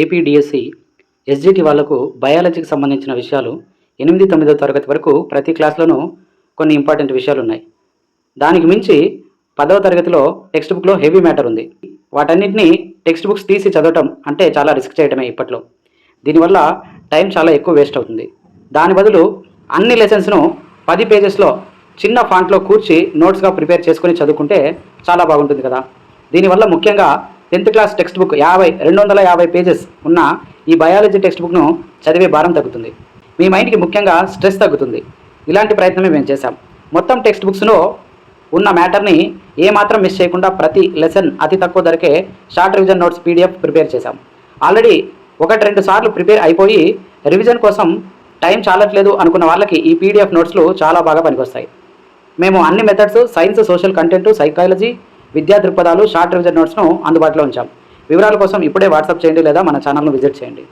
APDSC SGT వాళ్ళకు బయాలజీకి సంబంధించిన విషయాలు ఎనిమిది తొమ్మిదో తరగతి వరకు ప్రతి క్లాస్లోనూ కొన్ని ఇంపార్టెంట్ విషయాలు ఉన్నాయి దానికి మించి పదవ తరగతిలో టెక్స్ట్ బుక్లో హెవీ మ్యాటర్ ఉంది. వాటన్నిటిని టెక్స్ట్ బుక్స్ తీసి చదవటం అంటే చాలా రిస్క్ చేయడమే ఇప్పట్లో. దీనివల్ల టైం చాలా ఎక్కువ వేస్ట్ అవుతుంది. దాని బదులు అన్ని లెసన్స్ను పది పేజెస్లో చిన్న ఫాంట్లో కూర్చి నోట్స్గా ప్రిపేర్ చేసుకొని చదువుకుంటే చాలా బాగుంటుంది కదా. దీనివల్ల ముఖ్యంగా టెన్త్ క్లాస్ టెక్స్ట్ బుక్ యాభై రెండు వందల యాభై పేజెస్ ఉన్న ఈ బయాలజీ టెక్స్ట్ బుక్ను చదివే భారం తగ్గుతుంది. మీ మైండ్కి ముఖ్యంగా స్ట్రెస్ తగ్గుతుంది. ఇలాంటి ప్రయత్నమే మేము చేశాం. మొత్తం టెక్స్ట్ బుక్స్లో ఉన్న మ్యాటర్ని ఏమాత్రం మిస్ చేయకుండా ప్రతి లెసన్ అతి తక్కువ ధరకే short revision notes PDF prepare చేశాం. ఆల్రెడీ ఒకటి రెండు సార్లు ప్రిపేర్ అయిపోయి రివిజన్ కోసం టైం చాలట్లేదు అనుకున్న వాళ్ళకి ఈ పీడిఎఫ్ నోట్స్లు చాలా బాగా పనికొస్తాయి. మేము అన్ని methods science social content psychology విద్యా దృక్పథాలు షార్ట్ రివిజన్ నోట్స్ను అందుబాటులో ఉంచాం. వివరాల కోసం ఇప్పుడే వాట్సాప్ చేయండి లేదా మన ఛానల్ను విజిట్ చేయండి.